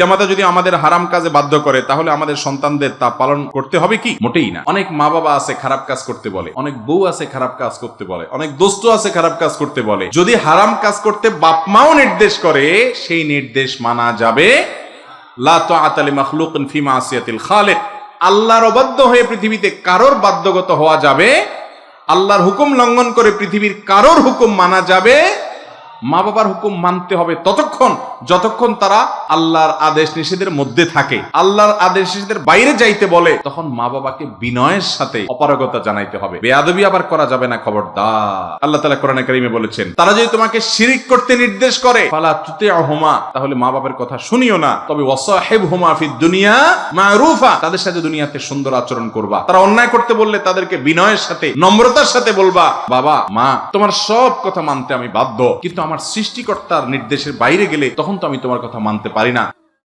পিতামাতা যদি আমাদের হারাম কাজে বাধ্য করে, তাহলে আমাদের সন্তানদের তা পালন করতে হবে কি? মোটেই না। অনেক মা বাবা আছে খারাপ কাজ করতে বলে, অনেক বউ আছে খারাপ কাজ করতে বলে, অনেক দোস্ত আছে খারাপ কাজ করতে বলে। যদি হারাম কাজ করতে বাপ মাও নির্দেশ করে, সেই নির্দেশ মানা যাবে। লা আল্লাহর অবাধ্য হয়ে পৃথিবীতে কারোর বাধ্যগত হওয়া যাবে, আল্লাহর হুকুম লঙ্ঘন করে পৃথিবীর কারোর হুকুম মানা যাবে মা বাবার হুকুম মানতে হবে ততক্ষণ, যতক্ষণ তারা আল্লাহর আদেশ নিষেধের মধ্যে থাকে। আল্লাহর আদেশ নিষেধের বাইরে যাইতে বলে, তখন মা বাবাকে বিনয়ের সাথে অপারগতা জানাইতে হবে। বেয়াদবি আবার করা যাবে না, খবরদার। আল্লাহ তালা কোরআনে কারিমে বলেছেন, তারা যদি তোমাকে শিরিক করতে নির্দেশ করে, ফালা তুতে হোমা তাহলে মা বাবার কথা শুনিও না। তবে ওয়াসাহেব হোমা ফি দুনিয়া মারুফা, তাদের সাথে দুনিয়াতে সুন্দর আচরণ করবা। তারা অন্যায় করতে বললে তাদেরকে বিনয়ের সাথে, নম্রতার সাথে বলবা, বাবা, মা, তোমার সব কথা মানতে আমি বাধ্য। কিন্তু আমার সৃষ্টিকর্তার নির্দেশের বাইরে গেলে তখন তো আমি তোমার কথা মানতে পারি না।